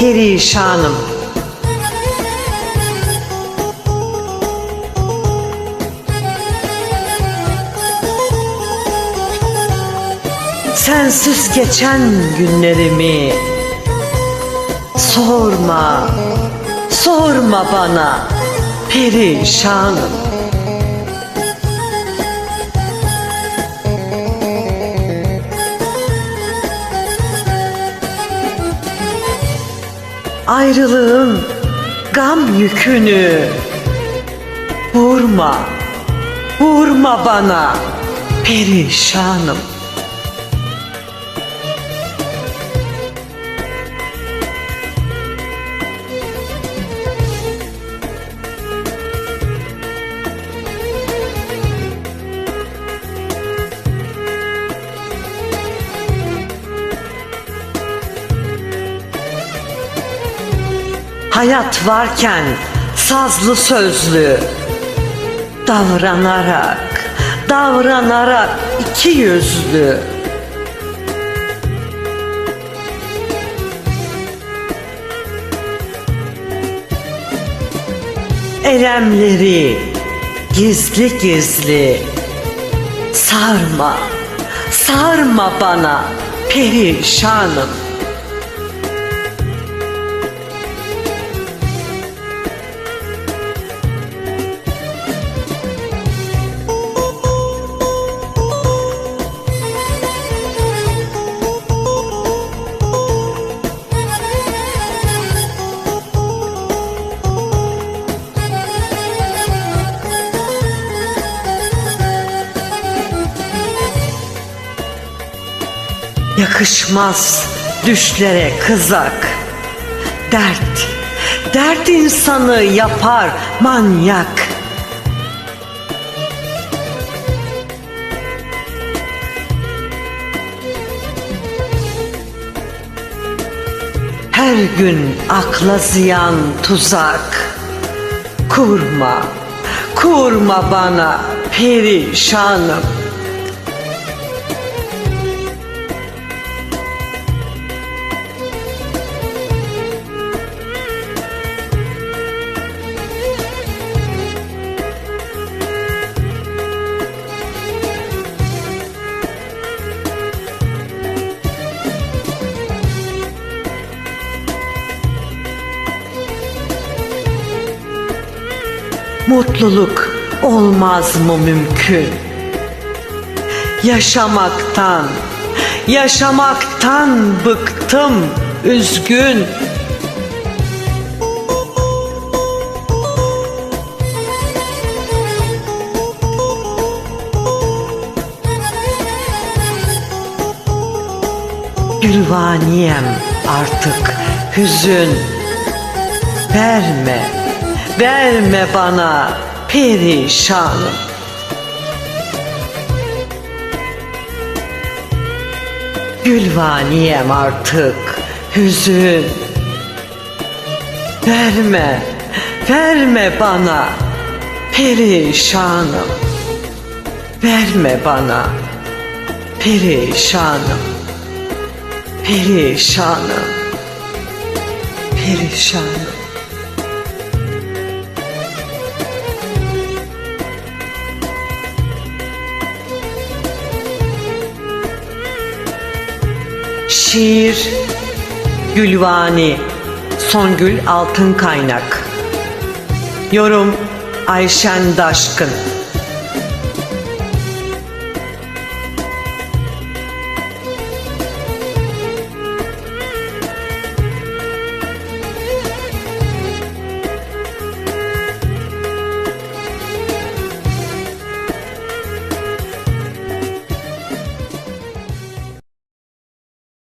perişanım. Sensiz geçen günlerimi sorma, sorma bana perişanım. Ayrılığın gam yükünü vurma, vurma bana perişanım. Hayat varken sazlı sözlü davranarak, davranarak iki yüzlü. Elemleri gizli gizli sarma, sarma bana perişanım. Yakışmaz düşlere kızak. Dert, dert insanı yapar manyak. Her gün akla ziyan tuzak. Kurma, kurma bana perişanım. Mutluluk olmaz mı mümkün? Yaşamaktan, yaşamaktan bıktım üzgün. Gülvaniyem artık hüzün Verme, verme bana perişanım. Gülvaniyem artık hüzün. Verme, verme bana perişanım. Verme bana perişanım. Perişanım. Perişanım. Şiir Gülvani Songül Altın Kaynak. Yorum Ayşen Daşkın